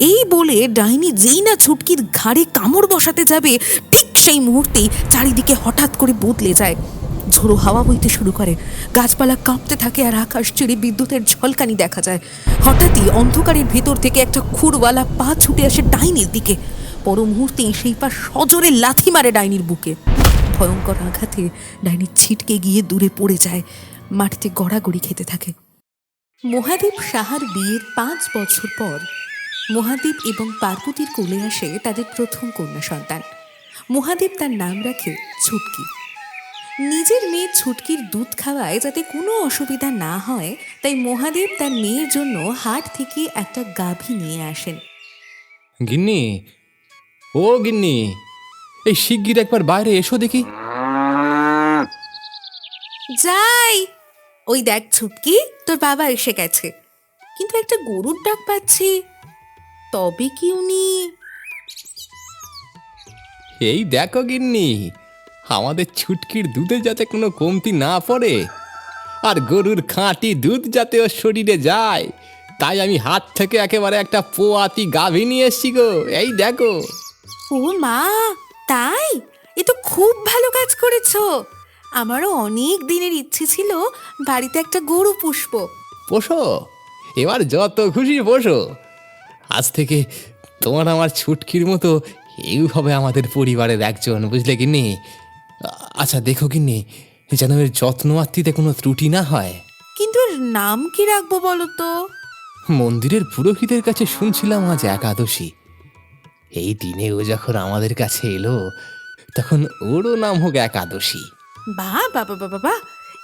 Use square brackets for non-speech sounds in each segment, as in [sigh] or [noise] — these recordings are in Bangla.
এই বলে ডাইনি যেই না ছুটকির ঘাড়ে কামড় বসাতে যাবে, ঠিক সেই মুহূর্তেই চারিদিকে হঠাৎ করে বদলে যায়। ঝোড়ো হাওয়া বইতে শুরু করে, গাছপালা কাঁপতে থাকে আর আকাশ চিড়ে বিদ্যুতের ঝলকানি দেখা যায়। হঠাৎই অন্ধকারের ভেতর থেকে একটা খুরওয়ালা পা ছুটে আসে ডাইনির দিকে। পর মুহূর্তেই সেই পা সজোরে লাথি মারে ডাইনির বুকে। ভয়ঙ্কর আঘাতে ডাইনি ছিটকে গিয়ে দূরে পড়ে যায়, মাটিতে গড়াগড়ি খেতে থাকে। মহাদেব সাহার বিয়ের পাঁচ বছর পর মহাদেব এবং পার্বতীর কোলে আসে তাদের প্রথম কন্যা সন্তান। মহাদেব তার নাম রাখে ছুটকি। নিজের মেয়ে ছুটকির দুধ খাওয়ায় যাতে কোনো অসুবিধা না হয় তাই মহাদেব তার মেয়ের জন্য হাট থেকে একটা গাভী নিয়ে আসেন। গিন্নি ও গিন্নি এই শিগগির একবার বাইরে এসো দেখি। যাই। ওই দেখ ছুটকি তোর বাবা এসে গেছে। কিন্তু একটা গরুর ডাক পাচ্ছি। তবে কি উনি? এই দেখো গিন্নি আমাদের ছুটকির দুধে যাতে কোনো কমতি না পড়ে আর গরুর খাঁটি দুধ যাতে ওর শরীরে যায় তাই আমি হাত থেকে একেবারে একটা পোয়াতি গাভী নিয়ে এসছি গো এই দেখো। ও মা তাই? এ তো খুব ভালো কাজ করেছ। আমারও অনেক দিনের ইচ্ছে ছিল বাড়িতে একটা গরু পুষবো। পোষো? এবার যত খুশি পোষো। আজ থেকে তোমার আমার ছুটকির মতো এইভাবে আমাদের পরিবারের একজন বুঝলে গিন্নি? আ- আচ্ছা দেখো গিন্নি যেন এর যত্ন আত্মীতে কোনো ত্রুটি না হয়। কিন্তু এর নাম কি রাখব বলো তো মন্দিরের পুরোহিতের কাছে শুনছিলাম আজ একাদশী। এই দিনে ও যখন আমাদের কাছে এলো তখন ওরও নাম হোক একাদশী। বা বাবা বাবা বা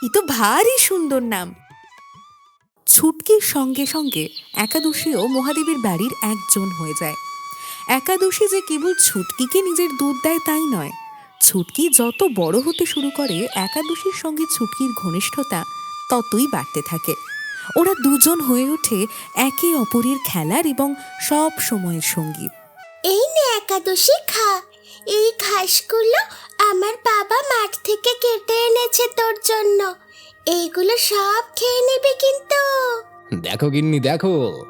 এ তো ভারী সুন্দর নাম। ছুটকির সঙ্গে সঙ্গে একাদশীও মহাদেবের বাড়ির একজন হয়ে যায়। একাদশী যে কেবল ছুটকিকে নিজের দুধ দেয় তাই নয়, ছুটকি যত বড় হতে শুরু করে একাদশীর সঙ্গে ছুটকির ঘনিষ্ঠতা ততই বাড়তে থাকে। ওরা দুজন হয়ে ওঠে একে অপরের খেলার এবং সব সময়ের সঙ্গী এই নে একাদশী খা। এই ঘাসগুলো আমার বাবা মাঠ থেকে কেটে এনেছে তোর জন্য। এইগুলো সব খেয়ে নেবে কিন্তু। দেখো গিন্নি দেখো।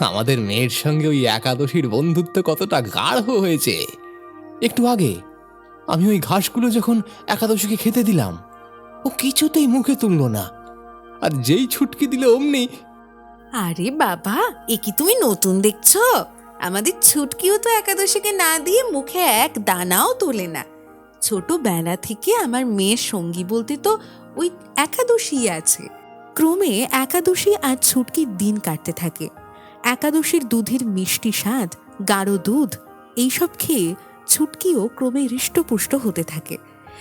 আমাদের মেয়ের সঙ্গে ওই একাদশীর বন্ধুত্ব কতটা গাঢ় হয়েছে। একটু আগে আমি ওই ঘাসগুলো যখন একাদশীকে খেতে দিলাম ও কিছুতেই মুখে তুললো না। আর যেই ছুটকি দিলে অমনি আরে বাবা এ কি তুমি নতুন দেখছ? আমাদের ছুটকিও তো একাদশীকে না দিয়ে মুখে এক দানাও তোলে না। ছোটবেলা থেকে আমার মেয়ের সঙ্গী বলতে তো ওই একাদশী আছে। ক্রমে একাদশী আর ছুটকির দিন কাটতে থাকে। একাদশীর দুধের মিষ্টি স্বাদ, গাঢ় দুধ, এইসব খেয়ে ছুটকিও ক্রমে হৃষ্টপুষ্ট হতে থাকে।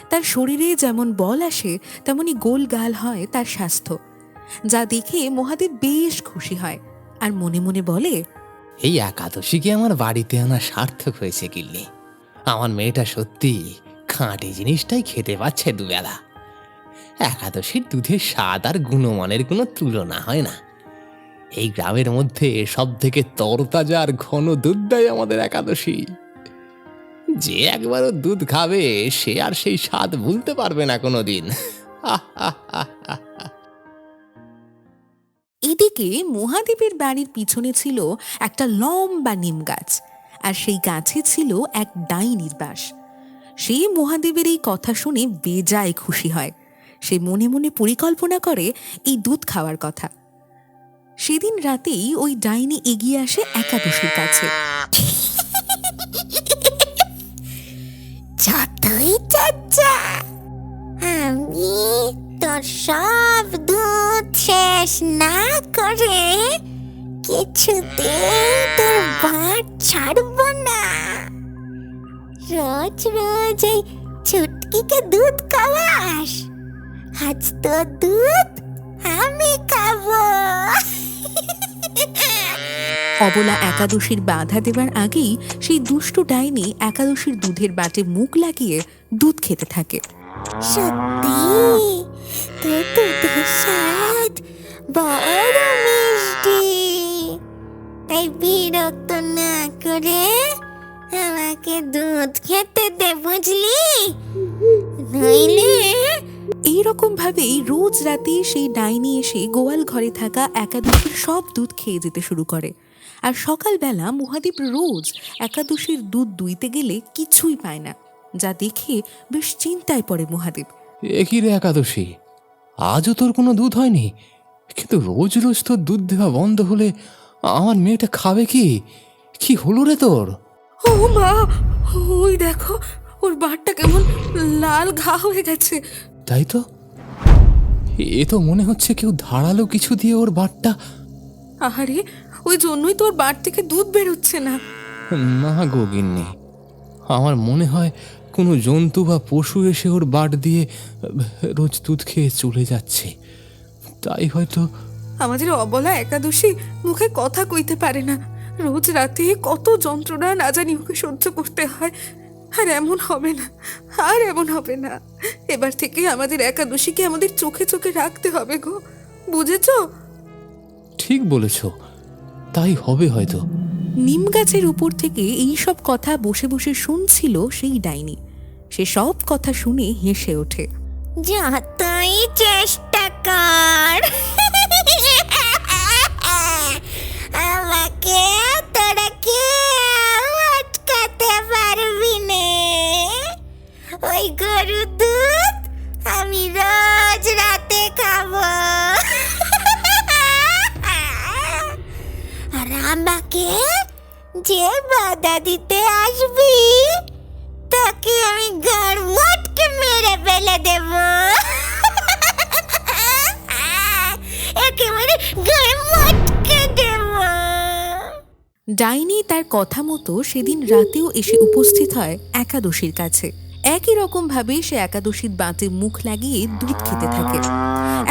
তার শরীরে যেমন বল আসে, তেমনি গোল গাল হয় তার স্বাস্থ্য। যা দেখে মহাদেব বেশ খুশি হয় আর মনে মনে বলে, এই একাদশীকে আমার বাড়িতে আনা সার্থক হয়েছে গিল্লি আমার মেয়েটা সত্যি খাঁটি জিনিসটাই খেতে পাচ্ছে দুবেলা। একাদশীর দুধের স্বাদ আর গুণমানের কোনো তুলনা হয় না। এই গ্রামের মধ্যে সব থেকে তরতাজা আর ঘন দুধ দেয় আমাদের একাদশী। যে একবারও দুধ খাবে, সে আর সেই স্বাদ ভুলতে পারবে না কোনোদিন। [laughs] এদিকে মহাদেবের বাড়ির পিছনে ছিল একটা লম্বা নিম গাছ, আর সেই গাছে ছিল এক ডাইনির বাস। সে মহাদেবের এই কথা শুনে বেজায় খুশি হয়। সে মনে মনে পরিকল্পনা করে এই দুধ খাওয়ার কথা। সেদিন রাতেই ওই ডাইনি এগিয়ে আসে একাদশীর কাছে। যতই চাচা, আমি তোর সব দুধ শেষ না করে কিছুতেই তোর বাট ছাড়ব না। রোজ রোজ এই ছুটকিকে দুধ খাওয়াস। আজ তোর দুধ আমি খাব অবলা একাদশীর বাধা দেবার আগেই সেই দুষ্টু ডাইনি একাদশীর দুধের বাটে মুখ লাগিয়ে দুধ খেতে থাকে। সত্যি? তোর দুধের স্বাদ বড় মিষ্টি। তাই বিরক্ত না করে আমাকে দুধ খেতে দে বুঝলি? নইলে এইরকম ভাবেই রোজ রাতে সেই ডাইনি এসে গোয়াল ঘরে থাকা একাদশীর সব দুধ খেয়ে যেতে শুরু করে। আর সকালবেলা মহাদেব রোজ একাদশীর দুধ দুইতে গেলে কিছুই পায় না। যা দেখে বেশ চিন্তায় পড়ে মহাদেব। একই রে একাদশী আজও তোর কোনো দুধ হয়নি? কিন্তু রোজ রোজ তোর দুধ দেওয়া বন্ধ হলে আমার মেয়েটা খাবে কি? কি হলো রে তোর? ও মা ওই দেখো ওর বাটটা কেমন লাল ঘা হয়ে গেছে। তাই তো? এ তো মনে হচ্ছে কেউ ধারালো কিছু দিয়ে ওর বাটটা আহারে ওই জন্যই তোর বাট থেকে দুধ বেরোচ্ছে না। না গো গিন্নি আমার মনে হয় কোনো জন্তু বা পশু এসে ওর বাট দিয়ে রোজ দুধ খেয়ে চলে যাচ্ছে। তাই হয়তো আমাদের অবলা একাদশী মুখে কথা কইতে পারে না। রোজ রাতে কত যন্ত্রণা না জানি ওকে সহ্য করতে হয়। আর এমন হবে না আর এমন হবে না। এবার থেকে আমাদের একাদশীকে আমাদের চোখে চোখে রাখতে হবে গো বুঝেছ? ঠিক বলেছ তাই হবে হয়তো। নিম গাছের উপর থেকে এই সব কথা বসে বসে শুনছিল সেই ডাইনি। সে সব কথা শুনে হেসে ওঠে। যতই চেষ্টা কর। ডাইনি তার কথা মতো সেদিন রাতেও এসে উপস্থিত হয় একাদশীর কাছে। একই রকম ভাবে সে একাদশীর বাঁতে মুখ লাগিয়ে দুধ খেতে থাকে।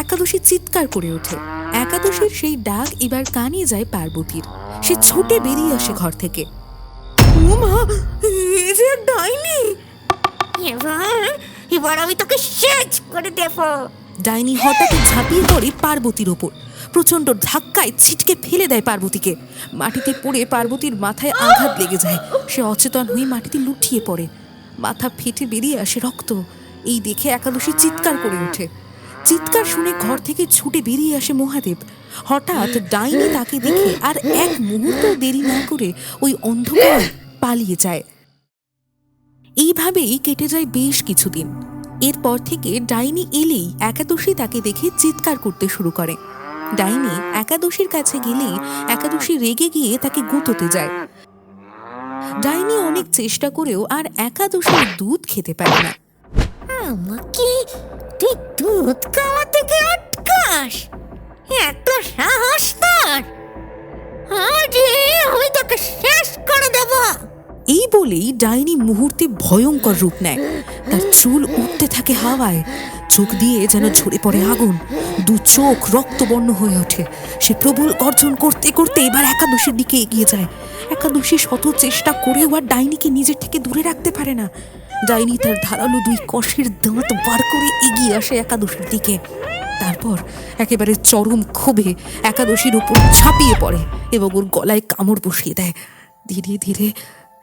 একাদশী চিৎকার করে ওঠে। একাদশীর সেই ডাক এবার কানে যায় পার্বতীর। সে ছুটে বেরিয়ে আসে ঘর থেকে। ডাইনি! এবার এবার আমি তোকে শেষ করে দেব। ডাইনি হঠাৎ ঝাঁপিয়ে পড়ে পার্বতীর ওপর। প্রচণ্ড ধাক্কায় ছিটকে ফেলে দেয় পার্বতীকে। মাটিতে পড়ে পার্বতীর মাথায় আঘাত লেগে যায়। সে অচেতন হয়ে মাটিতে লুটিয়ে পড়ে। মাথা ফেটে বেরিয়ে আসে রক্ত। এই দেখে একাদশী চিৎকার করে ওঠে। চিৎকার শুনে ঘর থেকে ছুটে বেরিয়ে আসে মহাদেব। হঠাৎ ডাইনি তাকে দেখে আর এক মুহূর্ত দেরি না করে ওই অন্ধকার পালিয়ে যায়। এইভাবেই কেটে যায় বেশ কিছুদিন। এরপর থেকে ডাইনি এলেই একাদশী তাকে দেখে চিৎকার করতে শুরু করে। ডাইনি একাদশীর কাছে গেলেই একাদশী রেগে গিয়ে তাকে গুঁতোতে যায়। ডাইনি অনেক চেষ্টা করেও আর একাদশীর দুধ খেতে পারে না। আমাকে তুই দুধ খাওয়া থেকে আটকাস? এত সাহস তোর? আরে আমি তোকে শেষ করে দেব। এই বলেই ডাইনি মুহূর্তে ভয়ঙ্কর রূপ নেয়। তার চুল উঠতে থাকে হাওয়ায়। চোখ দিয়ে যেন ঝরে পড়ে আগুন। দু চোখ রক্তবর্ণ হয়ে ওঠে। সে প্রবল গর্জন করতে করতে এবার একাদশীর দিকে এগিয়ে যায়। একাদশী শত চেষ্টা করেও আর ডাইনিকে নিজের থেকে দূরে রাখতে পারে না। ডাইনি তার ধারালো দুই কষের দাঁত বার করে এগিয়ে আসে একাদশীর দিকে। তারপর একেবারে চরম ক্ষোভে একাদশীর উপর ঝাঁপিয়ে পড়ে এবং ওর গলায় কামড় বসিয়ে দেয়। ধীরে ধীরে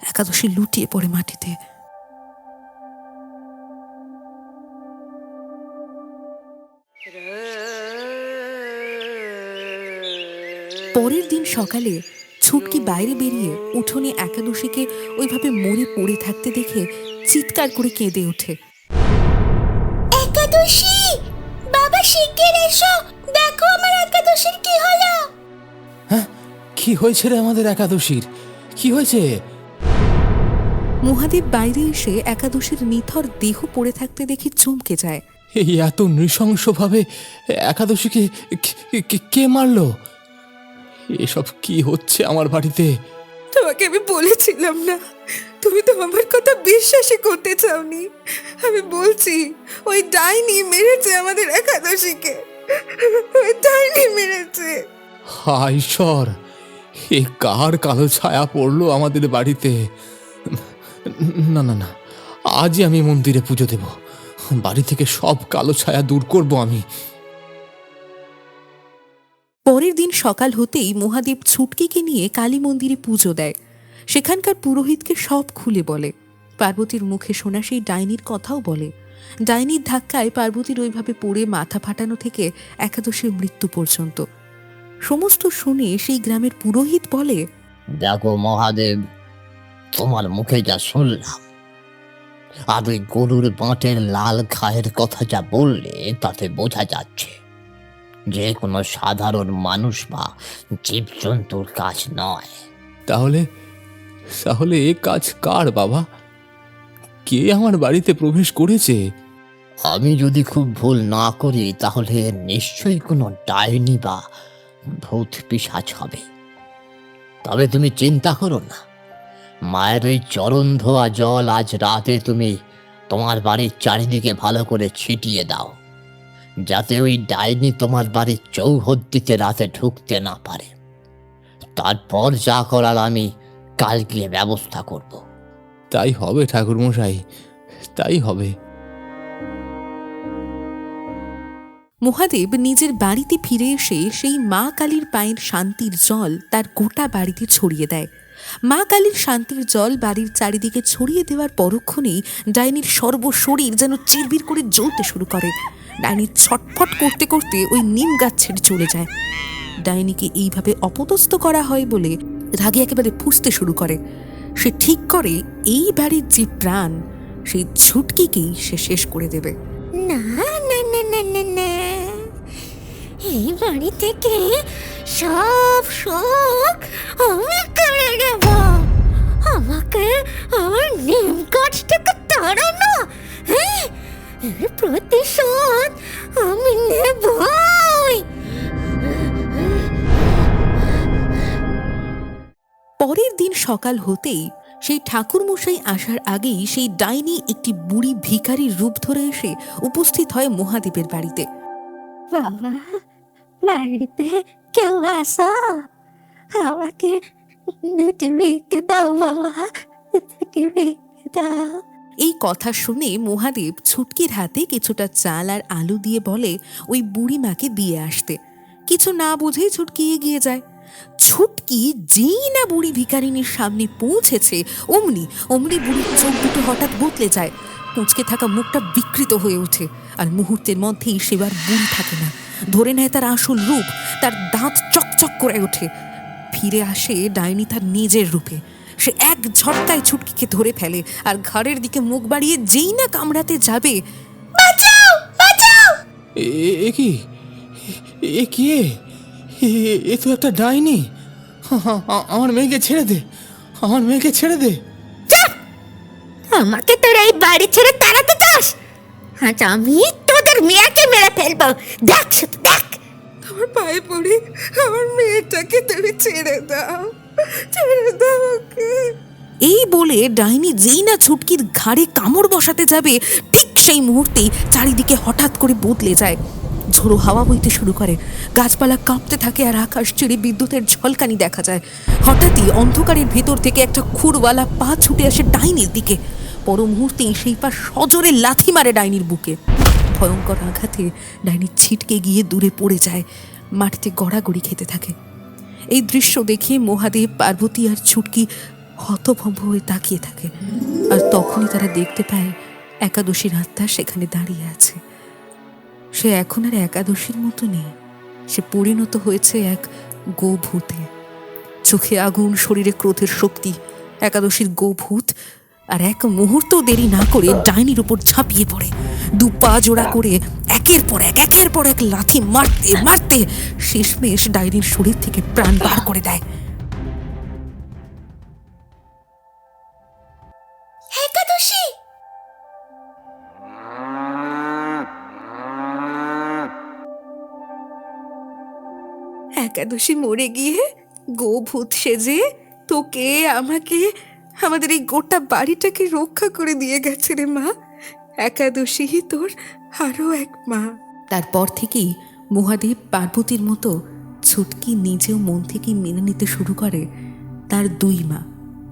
একাদশী লুটিয়ে পড়ে মাটিতে। পরের দিন সকালে ছুটকি বাইরে বেরিয়ে উঠোনে একাদশীকে ওইভাবে মরে পড়ে থাকতে দেখে চিৎকার করে কেঁদে ওঠে। একাদশী! বাবা শিগগির এসো। দেখো আমার একাদশীর কি হলো। হ্যাঁ কি হয়েছে রে আমাদের একাদশীর? কি হয়েছে? মহাদেব বাইরে এসে একাদশীর নিথর দেহ পড়ে থাকতে দেখে চমকে যায়। এই এত নৃশংসভাবে একাদশীকে কে- কে- কে এসব কি হচ্ছে আমার বাড়িতে? তোমাকে আমি বলেছিলাম না। তুমি তো আমার কথা বিশ্বাসই করতে চাওনি। আমি বলছি ওই ডাইনি মেরেছে আমাদের একাদশীকে। ওই ডাইনি মেরেছে। হায় ঈশ্বর এ কার কালো ছায়া পড়ল আমাদের বাড়িতে? না না না। আজই আমি মন্দিরে পুজো দেব। বাড়ি থেকে সব কালো ছায়া দূর করব আমি। পরের দিন সকাল হতেই মহাদেব ছুটকিকে নিয়ে কালী মন্দিরে পুজো দেয়। সেখানকার পুরোহিতকে সব খুলে বলে। পার্বতীর মুখে শোনা সেই ডাইনির কথাও বলে। ডাইনির ধাক্কায় পার্বতীর ওইভাবে পড়ে মাথা ফাটানো থেকে একাদশীর মৃত্যু পর্যন্ত। সমস্ত শুনে সেই গ্রামের পুরোহিত বলে দেখো মহাদেব তোমার মুখে যা শুনলাম। আর ওই গরুর বাঁটের লাল খায়ের কথা যা বললে তাতে বোঝা যাচ্ছে যে কোনো সাধারণ মানুষ বা জীবজন্তুর কাজ নয়। তাহলে তাহলে এ কাজ কার বাবা? কে আমার বাড়িতে প্রবেশ করেছে? আমি যদি খুব ভুল না করি তাহলে নিশ্চয়ই কোনো ডাইনি বা ভূত পিসাচ হবে। তবে তুমি চিন্তা করো না। মায়ের ওই চরণ ধোয়া জল আজ রাতে তুমি তোমার বাড়ির চারিদিকে ভালো করে ছিটিয়ে দাও যাতে ওই ডাইনি তোমার বাড়ির চৌহদ্দিতে রাতে ঢুকতে না পারে। তারপর যা করার আমি কাল গিয়ে ব্যবস্থা করব। তাই হবে ঠাকুরমশাই তাই হবে। মহাদেব নিজের বাড়িতে ফিরে এসে সেই মা কালীর পায়ের শান্তির জল তার গোটা বাড়িতে ছড়িয়ে দেয়। মা কালীর শান্তির জল বাড়ির চারিদিকে ছড়িয়ে দেওয়ার পরক্ষণেই ডাইনির সর্বশরীর যেন চিরবির করে জ্বলতে শুরু করে। ডাইনি ছটফট করতে করতে ওই নিম গাছ ছেড়ে চলে যায়। ডাইনিকে এইভাবে অপদস্থ করা হয় বলে রাগে একেবারে ফুঁসতে শুরু করে। সে ঠিক করে এই বাড়ির যে প্রাণ, সেই ছুটকিকেই সে শেষ করে দেবে। না না না না না না। এই বাড়ি থেকে সব শোক সকাল হতেই সেই ঠাকুরমশাই আসার আগেই সেই ডাইনি একটি বুড়ি ভিখারির রূপ ধরে এসে উপস্থিত হয় মহাদেবের বাড়িতে। বাবা বাড়িতে কেউ আসো। আমাকে দুটি ভিক্ষে দাও বাবা। দুটি ভিক্ষে দাও। এই কথা শুনে মহাদেব ছুটকির হাতে কিছুটা চাল আর আলু দিয়ে বলে ওই বুড়ি মাকে দিয়ে আসতে। কিছু না বুঝেই ছুটকি এগিয়ে যায়। ছুটকি যেই না বুড়ি ভিখারিনীর সামনে পৌঁছেছে অমনি অমনি বুড়ির চোখ দুটো হঠাৎ বদলে যায়। কুঁচকে থাকা মুখটা বিকৃত হয়ে ওঠে আর মুহূর্তের মধ্যেই সেবার বুড়ি থাকে না। ধরে নেয় তার আসল রূপ তার দাঁত চকচক করে ওঠে। ফিরে আসে ডাইনি তার নিজের রূপে। সে এক ঝটকায় ছুটকিকে ধরে ফেলে আর ঘরের দিকে মুখ বাড়িয়ে যেই না কামড়াতে যাবে এ এ- এ কি? এ কি? এ? তো একটা ডাইনি। আমার মেয়েকে ছেড়ে দে। আমার মেয়েকে ছেড়ে দে। আমাকে তোর এই বাড়ি ছেড়ে তাড়াতে চাস? আজ আমি তোদের মেয়েকে মেরে ফেলব। দেখ শুধু দেখ। আমার পায়ে পড়ে আমার মেয়েটাকে তুমি ছেড়ে দাও। ছেড়ে দাও ওকে। এই বলে ডাইনি যেই না ছুটকির ঘাড়ে কামড় বসাতে যাবে ঠিক সেই মুহূর্তেই চারিদিকে হঠাৎ করে বদলে যায়। ঝোড়ো হাওয়া বইতে শুরু করে। গাছপালা কাঁপতে থাকে আর আকাশ চিড়ে বিদ্যুতের ঝলকানি দেখা যায়। হঠাৎই অন্ধকারের ভেতর থেকে একটা খুরওয়ালা পা ছুটে আসে ডাইনির দিকে। পর মুহূর্তেই সেই পা সজোরে লাথি মারে ডাইনির বুকে। ভয়ঙ্কর আঘাতে ডাইনি ছিটকে গিয়ে দূরে পড়ে যায়। মাটিতে গড়াগড়ি খেতে থাকে। এই দৃশ্য দেখে মহাদেব, পার্বতী আর ছুটকি হতভম্ব হয়ে তাকিয়ে থাকে। আর তখনই তারা দেখতে পায়, একাদশীর আত্মা সেখানে দাঁড়িয়ে আছে। সে এখন আর একাদশীর মতো নেই। সে পরিণত হয়েছে এক গোভূতে। চোখে আগুন, শরীরে ক্রোধের শক্তি, একাদশীর গোভূত, আর এক মুহূর্ত দেরি না করে ডাইনির উপর ঝাঁপিয়ে পড়ে। দু পা জোড়া করে একের পর এক, একের পর এক লাথি মারতে মারতে শেষমেশ ডাইনির শরীর থেকে প্রাণ বার করে দেয়। একাদশী মরে গিয়ে গোভূত সেজে তোকে, আমাকে, আমাদের এই গোটা বাড়িটাকে রক্ষা করে দিয়ে গেছে রে মা। একাদশী তোর আরও এক মা। তারপর থেকেই মহাদেব পার্বতীর মতো ছুটকি নিজেও মন থেকে মেনে নিতে শুরু করে তার দুই মা।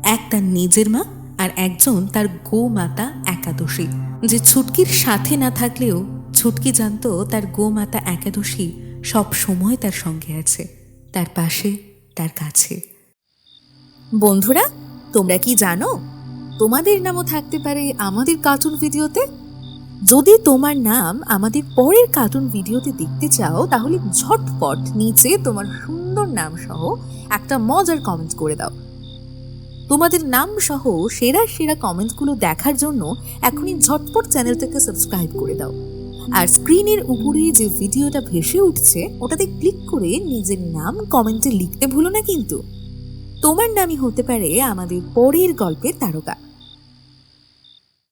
এক তার নিজের মা আর একজন তার গো মাতা একাদশী। যে ছুটকির সাথে না থাকলেও ছুটকি জানতো তার গো মাতা একাদশী সব সময় তার সঙ্গে আছে, তার পাশে, তার কাছে। বন্ধুরা, তোমরা কি জানো? তোমাদের নামও থাকতে পারে আমাদের কার্টুন ভিডিওতে? যদি তোমার নাম আমাদের পরের কার্টুন ভিডিওতে দেখতে চাও, তাহলে ঝটপট নিচে তোমার সুন্দর নাম সহ একটা মজার কমেন্ট করে দাও। তোমাদের নাম সহ সেরা সেরা কমেন্টগুলো দেখার জন্য এখনই ঝটপট চ্যানেলটাকে সাবস্ক্রাইব করে দাও। আর স্ক্রিনের উপরে যে ভিডিওটা ভেসে উঠছে, ওটাতে ক্লিক করে নিজের নাম কমেন্টে লিখতে ভুলো না কিন্তু। তোমার নামই হতে পারে আমাদের পরের গল্পের তারকা।